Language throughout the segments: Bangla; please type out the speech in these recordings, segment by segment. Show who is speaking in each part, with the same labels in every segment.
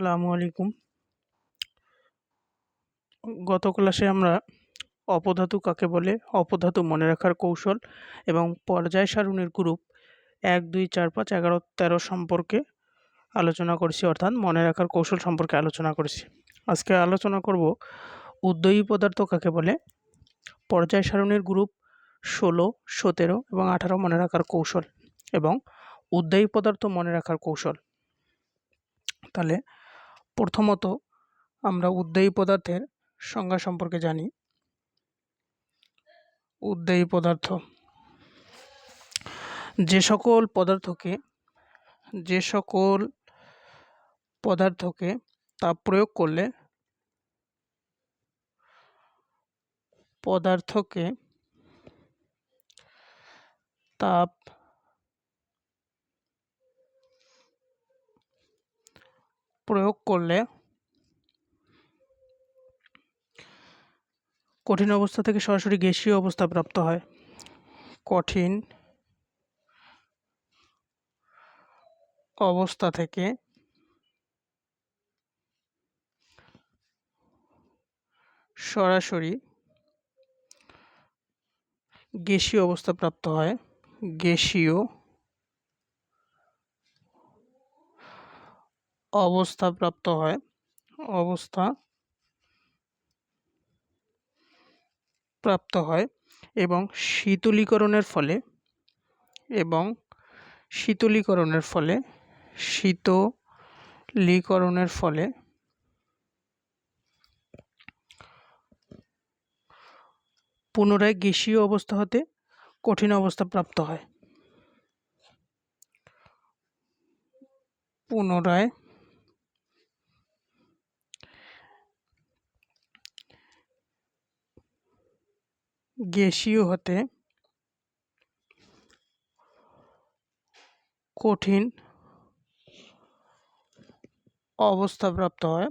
Speaker 1: আসসালামু আলাইকুম। গত ক্লাসে আমরা অপধাতু কাকে বলে, অপধাতু মনে রাখার কৌশল এবং পর্যায় সারণীর গ্রুপ এক, দুই, চার, পাঁচ, এগারো, তেরো সম্পর্কে আলোচনা করেছি, অর্থাৎ মনে রাখার কৌশল সম্পর্কে আলোচনা করেছি। আজকে আলোচনা করব উদ্যয়ী পদার্থ কাকে বলে, পর্যায় সারণীর গ্রুপ ষোলো, সতেরো এবং আঠারো মনে রাখার কৌশল এবং উদ্যয়ী পদার্থ মনে রাখার কৌশল। তাহলে প্রথমত আমরা উদ্যয়ী পদার্থের সংজ্ঞা সম্পর্কে জানি। উদ্যয়ী পদার্থ। যে সকল পদার্থকে, যে সকল পদার্থকে তাপ প্রয়োগ করলে পদার্থকে তাপ প্রয়োগ করলে কঠিন অবস্থা থেকে সরাসরি গ্যাসীয় অবস্থা প্রাপ্ত হয়। কঠিন অবস্থা থেকে সরাসরি গ্যাসীয় অবস্থা প্রাপ্ত হয়। গ্যাসীয় অবস্থা প্রাপ্ত হয়। অবস্থা প্রাপ্ত হয় এবং শীতলীকরণের ফলে এবং শীতলীকরণের ফলে শীতলীকরণের ফলে পুনরায় গ্যাসীয় অবস্থা হতে কঠিন অবস্থা প্রাপ্ত হয়। পুনরায় গ্যাসীয় হতে কঠিন অবস্থা প্রাপ্ত হয়।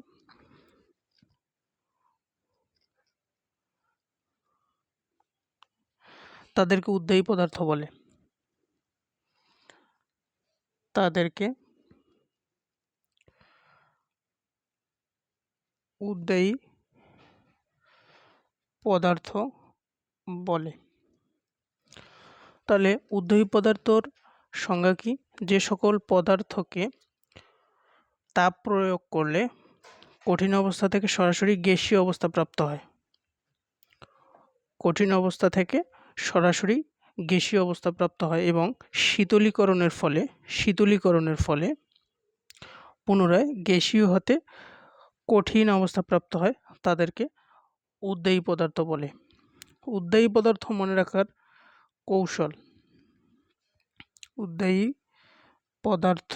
Speaker 1: তাদেরকে উদ্যায়ী পদার্থ বলে। তাদেরকে উদ্যায়ী পদার্থ বলে। তাহলে উদ্যয়ী পদার্থর সংজ্ঞা কি? যে সকল পদার্থকে তাপ প্রয়োগ করলে কঠিন অবস্থা থেকে সরাসরি গ্যাসীয় অবস্থা প্রাপ্ত হয়। কঠিন অবস্থা থেকে সরাসরি গ্যাসীয় অবস্থা প্রাপ্ত হয় এবং শীতলীকরণের ফলে শীতলীকরণের ফলে পুনরায় গ্যাসীয় হতে কঠিন অবস্থা প্রাপ্ত হয় তাদেরকে উদ্যায়ী পদার্থ বলে। উদ্যায়ী পদার্থ মনে রাখার কৌশল। উদ্যায়ী পদার্থ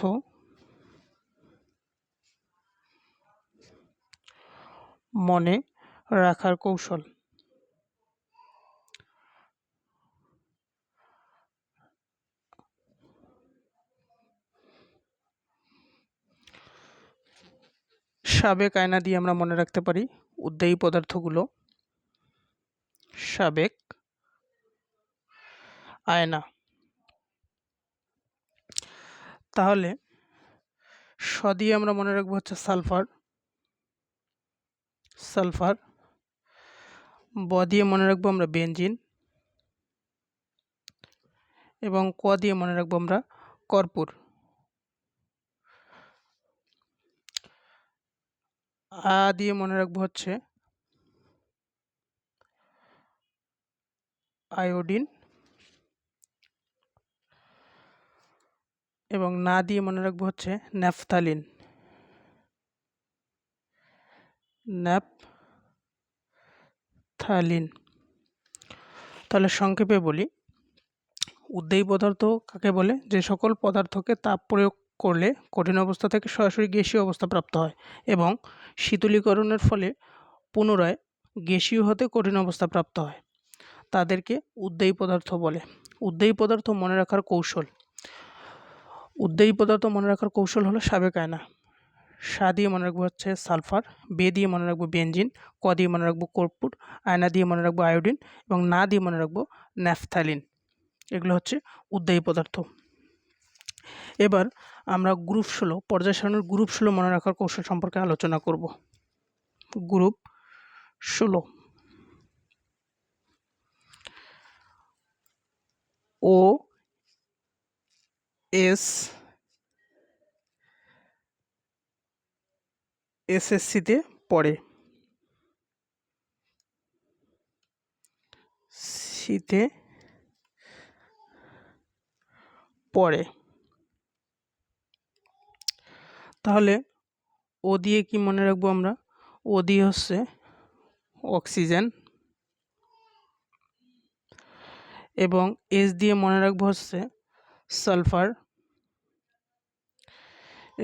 Speaker 1: মনে রাখার কৌশল। সাবেক আয়না দিয়ে আমরা মনে রাখতে পারি উদ্যায়ী পদার্থগুলো সাবেক আয়না। তাহলে স দিয়ে আমরা মনে রাখব হচ্ছে সালফার। সালফার। ব দিয়ে মনে রাখব আমরা বেঞ্জিন এবং ক দিয়ে মনে রাখব আমরা কর্পূর। আ দিয়ে মনে রাখব হচ্ছে আয়োডিন এবং না দিয়ে মনে রাখব হচ্ছে ন্যাফথালিন ন্যাপথালিন। তাহলে সংক্ষেপে বলি উদ্যায়ী পদার্থ কাকে বলে? যে সকল পদার্থকে তাপ প্রয়োগ করলে কঠিন অবস্থা থেকে সরাসরি গ্যাসীয় অবস্থা প্রাপ্ত হয় এবং শীতলীকরণের ফলে পুনরায় গ্যাসীয় হতে কঠিন অবস্থা প্রাপ্ত হয়। তাদেরকে উদ্যায়ী পদার্থ বলে। উদ্যায়ী পদার্থ মনে রাখার কৌশল। উদ্যায়ী পদার্থ মনে রাখার কৌশল হলো সাবেক আয়না। সা দিয়ে মনে রাখব হচ্ছে সালফার, বে দিয়ে মনে রাখব বেঞ্জিন ক দিয়ে মনে রাখব কর্পূর, আয়না দিয়ে মনে রাখব আয়োডিন এবং না দিয়ে মনে রাখব ন্যাফথ্যালিন এগুলো হচ্ছে উদ্যায়ী পদার্থ। এবার আমরা গ্রুপ ষোলো, পর্যায় সারণীর গ্রুপ ষোলো মনে রাখার কৌশল সম্পর্কে আলোচনা করব। গ্রুপ ষোলো ও এস এসএসসিতে পড়ে সিতে পড়ে তাহলে ও দিয়ে কি মনে রাখব আমরা? ও দিয়ে হচ্ছে অক্সিজেন এবং এস দিয়ে মনে রাখব হচ্ছে সালফার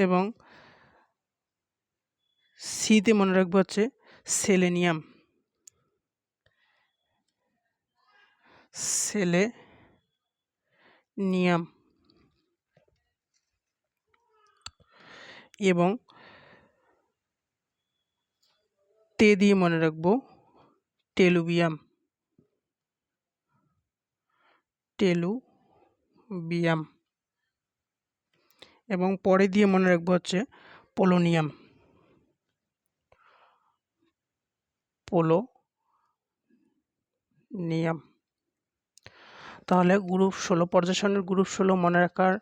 Speaker 1: এবং সিতে মনে রাখব হচ্ছে সেলেনিয়াম। সেলে নিয়াম এবং তে দিয়ে মনে রাখব টেলুবিয়াম। টেলুবিয়াম এবং পরে দিয়ে মনে রাখব হচ্ছে পোলোনিয়াম। পোলো নিয়াম তাহলে গ্রুপ ষোলো পর্যায় গ্রুপ ষোলো মনে রাখার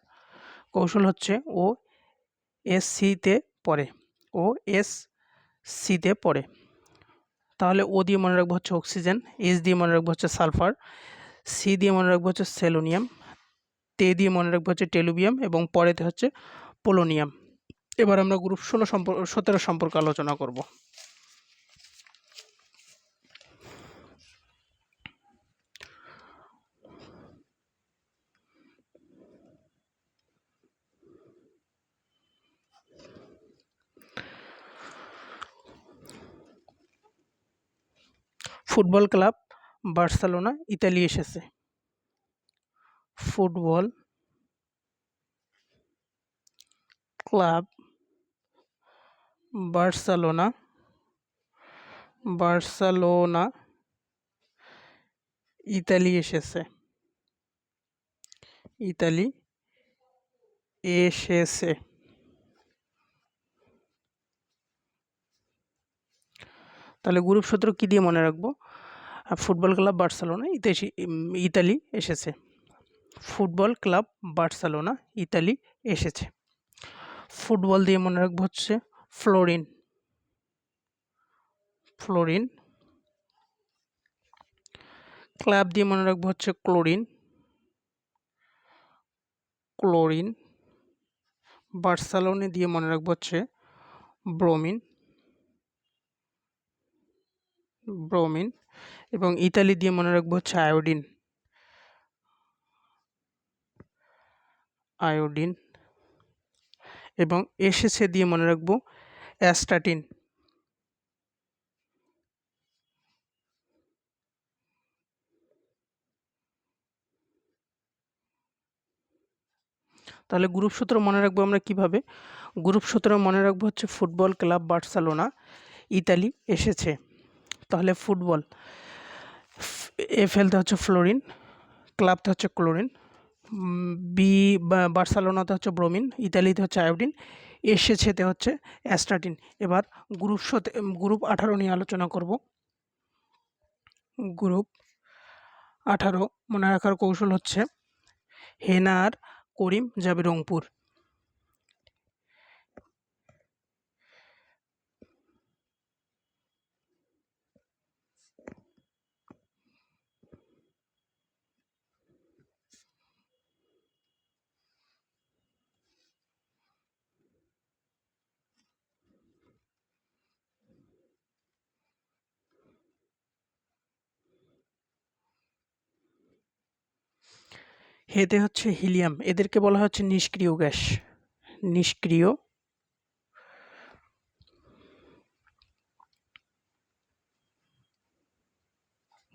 Speaker 1: কৌশল হচ্ছে ও এস সিতে পড়ে, ও এস সিতে পড়ে। তাহলে ও দিয়ে মনে রাখব হচ্ছে অক্সিজেন, এস দিয়ে মনে রাখব হচ্ছে সালফার সি দিয়ে মনে রাখব হচ্ছে সেলোনিয়াম তে দিয়ে মনে রাখব হচ্ছে টেলুবিয়াম এবং পরেতে হচ্ছে পোলোনিয়াম। এবার আমরা গ্রুপ ষোলো সম্পর্ক সতেরো সম্পর্কে আলোচনা করব। ফুটবল ক্লাব বার্সেলোনা, ইতালি এসেছে। Football club Barcelona Barcelona, Italy এসেছে। ইতালি এসেছে। তাহলে গ্রুপ সূত্র কী দিয়ে মনে রাখব? Football club Barcelona Italy Italy এসেছে। ফুটবল ক্লাব বার্সেলোনা, ইতালি এসেছে। ফুটবল দিয়ে মনে রাখব হচ্ছে ফ্লোরিন। ফ্লোরিন। ক্লাব দিয়ে মনে রাখব হচ্ছে ক্লোরিন। ক্লোরিন। বার্সেলোনা দিয়ে মনে রাখব হচ্ছে ব্রোমিন। ব্রোমিন। এবং ইতালি দিয়ে মনে রাখব হচ্ছে আয়োডিন। আয়োডিন। এবং এসেছে দিয়ে মনে রাখব অ্যাস্টাটিন। তাহলে গ্রুপ সূত্র মনে রাখব আমরা কীভাবে? গ্রুপ সূত্র মনে রাখব হচ্ছে ফুটবল ক্লাব বার্সেলোনা, ইতালি এসেছে। তাহলে ফুটবল। এফএলতে হচ্ছে ফ্লোরিন, ক্লাবতে হচ্ছে ক্লোরিন বি বার্সেলোনাতে হচ্ছে ব্রোমিন, ইতালিতে হচ্ছে আয়োডিন, এসেছেতে হচ্ছে অ্যাস্টাটিন এবার গ্রুপ শোতে গ্রুপ আঠারো নিয়ে আলোচনা করব। গ্রুপ আঠারো মনে রাখার কৌশল হচ্ছে হেনার, করিম যাবে রংপুর। হেতে হচ্ছে হিলিয়াম, এদেরকে বলা হচ্ছে নিষ্ক্রিয় গ্যাস। নিষ্ক্রিয়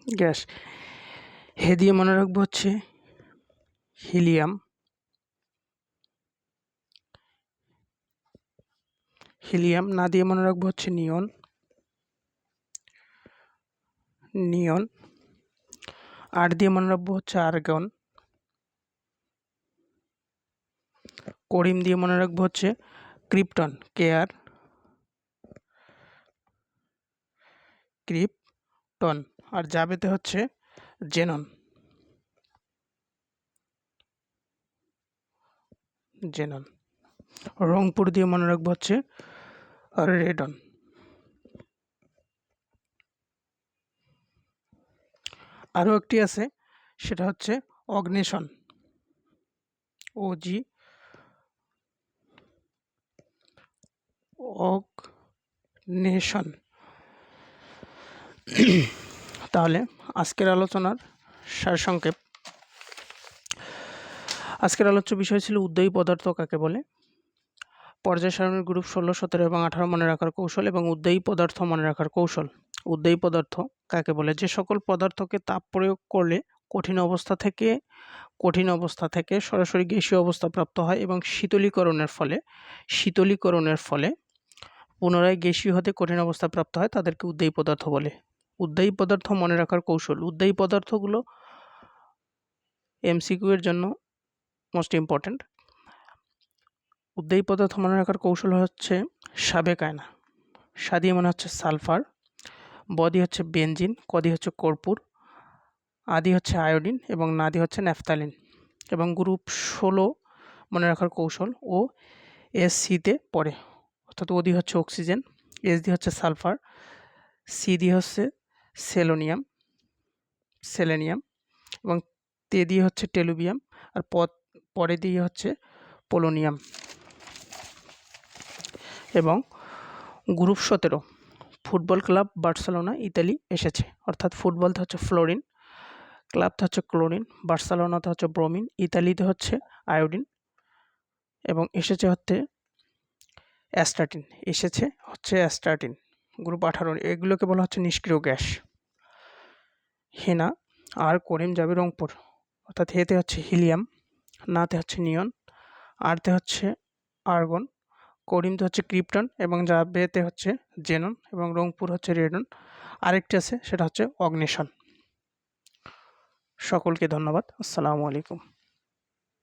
Speaker 1: গ্যাস। হে দিয়ে মনে রাখব হচ্ছে হিলিয়াম। হিলিয়াম না দিয়ে মনে রাখব হচ্ছে নিয়ন। নিয়ন। আর দিয়ে মনে রাখব হচ্ছে আর্গন। করিম দিয়ে মনে রাখব হচ্ছে ক্রিপ্টন, কে আর? ক্রিপ্টন। আর জাবেতে হচ্ছে জেনন। জেনন। রংপুর দিয়ে মনে রাখব হচ্ছে রেডন। আরও একটি আছে, সেটা হচ্ছে অগ্নেশন। ও জি অগ্নেশন। তাহলে আজকের আলোচনার সারসংক্ষেপ। আজকের আলোচ্য বিষয় ছিল উদ্যয়ী পদার্থ কাকে বলে? পর্যায় সারণীর গ্রুপ ষোলো, সতেরো এবং আঠারো মনে রাখার কৌশল এবং উদ্যয়ী পদার্থ মনে রাখার কৌশল। উদ্যয়ী পদার্থ কাকে বলে? যে সকল পদার্থকে তাপ প্রয়োগ করলে কঠিন অবস্থা থেকে, কঠিন অবস্থা থেকে সরাসরি গ্যাসীয় অবস্থা প্রাপ্ত হয় এবং শীতলীকরণের ফলে শীতলীকরণের ফলে পুনরায় গ্যাসীয় হতে কঠিন অবস্থা প্রাপ্ত হয় তাদেরকে উদ্যয়ী পদার্থ বলে। উদ্যয়ী পদার্থ মনে রাখার কৌশল। উদ্যয়ী পদার্থগুলো এমসিকিউ এর জন্য মোস্ট ইম্পর্ট্যান্ট উদ্যয়ী পদার্থ মনে রাখার কৌশল হচ্ছে সাবেক আয়না। সাদি মনে হচ্ছে সালফার। বদি হচ্ছে বেনজিন, কদি হচ্ছে কর্পূর, আদি হচ্ছে আয়োডিন এবং নাদি হচ্ছে ন্যাফতালিন এবং গ্রুপ ষোলো মনে রাখার কৌশল ও এস সিতে পড়ে। অর্থাৎ ওদি হচ্ছে অক্সিজেন, এস দি হচ্ছে সালফার, সি দি হচ্ছে সেলোনিয়াম, সেলেনিয়াম এবং তে দিয়ে হচ্ছে টেলুবিয়াম আর পদ, পরে দিয়ে হচ্ছে পোলোনিয়াম এবং গ্রুপ সতেরো, ফুটবল ক্লাব বার্সেলোনা, ইতালি এসেছে। অর্থাৎ ফুটবলতে হচ্ছে ফ্লোরিন ক্লাবতে হচ্ছে ক্লোরিন বার্সেলোনাতে হচ্ছে ব্রোমিন, ইতালিতে হচ্ছে আয়োডিন এবং এসেছে হচ্ছে অ্যাস্টাটিন এসেছে, হচ্ছে অ্যাস্টাটিন গ্রুপ আঠারো। এগুলোকে বলা হচ্ছে নিষ্ক্রিয় গ্যাস। হেনা আর করিম যাবে রংপুর। অর্থাৎ হেতে হচ্ছে হিলিয়াম, নাতে হচ্ছে নিয়ন, আরতে হচ্ছে আর্গন করিমতে হচ্ছে ক্রিপ্টন এবং যা বেতে হচ্ছে জেনন এবং রংপুর হচ্ছে রেডন। আরেকটি আছে, সেটা হচ্ছে অগ্নিশন। সকলকে ধন্যবাদ। আসসালামু আলাইকুম।